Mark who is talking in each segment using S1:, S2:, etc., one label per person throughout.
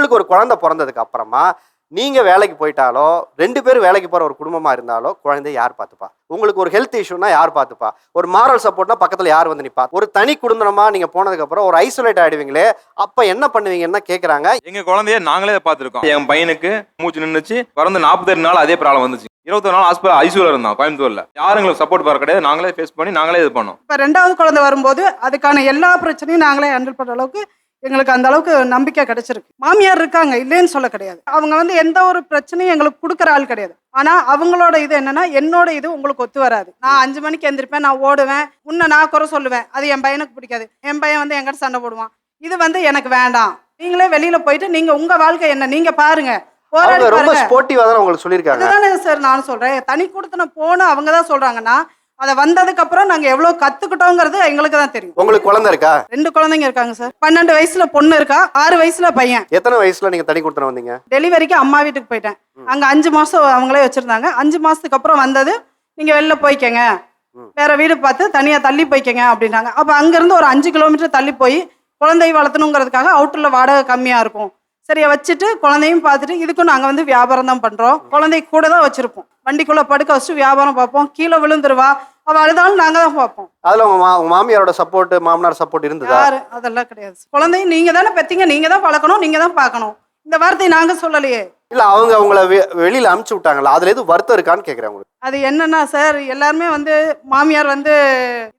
S1: உங்களுக்கு ஒரு குழந்தை பிறந்ததுக்கு அப்புறமா நீங்க வேலைக்கு போயிட்டாலோ ரெண்டு பேரும் வேலைக்கு போற ஒரு குடும்பமா இருந்தாலோ குழந்தைய யார் பார்த்துப்பா? உங்களுக்கு ஒரு ஹெல்த் இஷ்யூனா யார் பார்த்துப்பா? ஒரு மாரல் சப்போர்ட்னா பக்கத்துல யார் வந்து நிப்பா? ஒரு தனி குடும்பமா நீங்க போனதுக்கு அப்புறம் ஒரு ஐசோலேட் ஆயிடுவீங்களே அப்ப என்ன பண்ணுவீங்கன்னா கேக்குறாங்க.
S2: எங்க குழந்தைய நாங்களே பார்த்துருக்கோம். என் பையனுக்கு மூச்சு நின்றுச்சு பிறந்து நாற்பத்தெட்டு நாள் அதே ப்ராப்ளம் வந்துச்சு. இருபத்தொரு நாள் ஹாஸ்பிட்டல் ஐசியூல இருந்தான் கோயம்புத்தூர்ல. யாரும் எங்களுக்கு சப்போர்ட் வர கிடையாது. நாங்களே ஃபேஸ் பண்ணி நாங்களே இது பண்ணோம்.
S3: இப்போ ரெண்டாவது குழந்தை வரும்போது அதுக்கான எல்லா பிரச்சனையும் நாங்களே ஹேண்டில் பண்ணுற அளவுக்கு எங்களுக்கு அந்த அளவுக்கு நம்பிக்கை கிடைச்சிருக்கு. மாமியார் இருக்காங்க இல்லைன்னு சொல்ல கிடையாது. அவங்க வந்து எந்த ஒரு பிரச்சனையும் எங்களுக்கு கொடுக்குற ஆள் கிடையாது. ஆனா அவங்களோட இது என்னன்னா என்னோட இது உங்களுக்கு ஒத்து வராது. நான் அஞ்சு மணிக்கு எந்திரிப்பேன் நான் ஓடுவேன் உன்னை நான் குறை சொல்லுவேன். அது என் பையனுக்கு பிடிக்காது. என் பையன் வந்து என்கிட்ட சண்டை போடுவான். இது வந்து எனக்கு வேண்டாம். நீங்களே வெளியில போயிட்டு நீங்க உங்க வாழ்க்கை என்ன? நீங்க பாருங்க. போராடி பாருங்க.
S1: உங்களுக்கு சொல்லியிருக்காங்க?
S3: சார் நானும் சொல்றேன். தனி கொடுத்தன போன அவங்க தான் சொல்றாங்கன்னா அதை வந்ததுக்கு அப்புறம் நாங்க எவ்வளவு கத்துக்கிட்டோங்கிறது எங்களுக்கு தான் தெரியும்.
S1: உங்களுக்கு குழந்தை இருக்கா?
S3: ரெண்டு குழந்தைங்க இருக்காங்க சார். பன்னெண்டு வயசுல பொண்ணு இருக்கா? ஆறு வயசுல பையன்.
S1: எத்தனை வயசுல நீங்க தனி கொடுத்துன வந்தீங்க?
S3: டெலிவரிக்கு அம்மா வீட்டுக்கு போயிட்டேன். அங்க அஞ்சு மாசம் அவங்களே வச்சிருந்தாங்க. அஞ்சு மாசத்துக்கு அப்புறம் வந்தது நீங்க வெளில போய்க்கங்க. வேற வீடு பார்த்து தனியா தள்ளி போய்க்கங்க அப்படின்னாங்க. அப்ப அங்க இருந்து ஒரு அஞ்சு கிலோமீட்டர் தள்ளி போய் குழந்தை வளர்த்தணுங்கிறதுக்காக அவுட்டர்ல வாடகை கம்மியா இருக்கும். சரியா வச்சுட்டு குழந்தையும் பார்த்துட்டு இதுக்கும் நாங்க வந்து வியாபாரம் தான் பண்றோம். குழந்தை கூட தான் வச்சிருப்போம். வண்டிக்குள்ள படுக்க வச்சுட்டு வியாபாரம் பார்ப்போம். கீழே விழுந்துருவா. அவ அழுதாலும் நாங்க தான் பார்ப்போம்.
S1: அதுல உங்க மா- உங்க மாமியாரோட சப்போர்ட் மாமனார் சப்போர்ட் இருந்ததா?
S3: யாரு? அதெல்லாம் கிடையாது. குழந்தையும் நீங்க தானே பெத்தீங்க. நீங்க தான் வளர்க்கணும் நீங்க தான் பார்க்கணும். இந்த வார்த்தையை நாங்க சொல்லலையே.
S1: இல்ல அவங்க உங்களை வெ- வெளியில அனுப்பிச்சு விட்டாங்களா? அதுல எதுவும் வருத்தம் இருக்கான்னு உங்களுக்கு.
S3: அது என்னன்னா சார் எல்லாருமே வந்து மாமியார் வந்து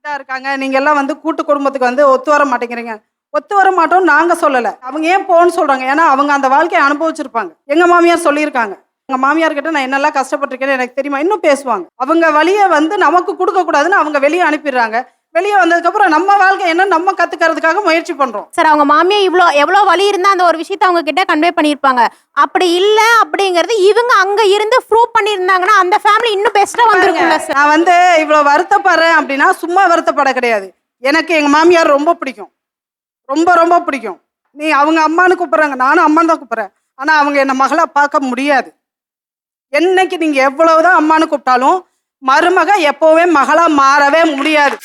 S3: இதா இருக்காங்க. நீங்க எல்லாம் வந்து கூட்டு குடும்பத்துக்கு வந்து ஒத்து வர மாட்டேங்கிறீங்க. ஒத்து வர மாட்டோம் நாங்க சொல்லல. அவங்க ஏன் போன்னு சொல்றாங்க. ஏன்னா அவங்க அந்த வாழ்க்கையை அனுபவிச்சிருப்பாங்க. எங்க மாமியார் சொல்லியிருக்காங்க. எங்க மாமியார் கிட்ட நான் என்னெல்லாம் கஷ்டப்பட்டிருக்கேன்னு எனக்கு தெரியுமா? இன்னும் பேசுவாங்க. அவங்க வழியை வந்து நமக்கு கொடுக்க கூடாதுன்னு அவங்க வெளியே அனுப்பிடுறாங்க. வெளியே வந்ததுக்கு அப்புறம் நம்ம வாழ்க்கை என்ன நம்ம கத்துக்கிறதுக்காக முயற்சி பண்றோம்.
S4: சார் அவங்க மாமியா இவ்வளோ எவ்வளோ வலி இருந்தா அந்த ஒரு விஷயத்த அவங்க கிட்ட கன்வே பண்ணியிருப்பாங்க. அப்படி இல்லை அப்படிங்கிறது இவங்க அங்க இருந்து ப்ரூவ் பண்ணியிருந்தாங்கன்னா அந்த ஃபேமிலி இன்னும் பெஸ்ட்டாக வந்திருக்கும்ல சார்.
S3: நான் வந்து இவ்வளோ வருத்தப்படுறேன் அப்படின்னா சும்மா வருத்தப்பட கிடையாது. எனக்கு எங்கள் மாமியார் ரொம்ப பிடிக்கும். ரொம்ப ரொம்ப பிடிக்கும். நீ அவங்க அம்மான்னு கூப்பிட்றாங்க. நானும் அம்மான்னு தான் கூப்பிட்றேன். ஆனால் அவங்க என்னை மகளா பார்க்க முடியாது. என்னைக்கு நீங்கள் எவ்வளவுதான் அம்மான்னு கூப்பிட்டாலும் மருமக எப்போவுமே மகளா மாறவே முடியாது.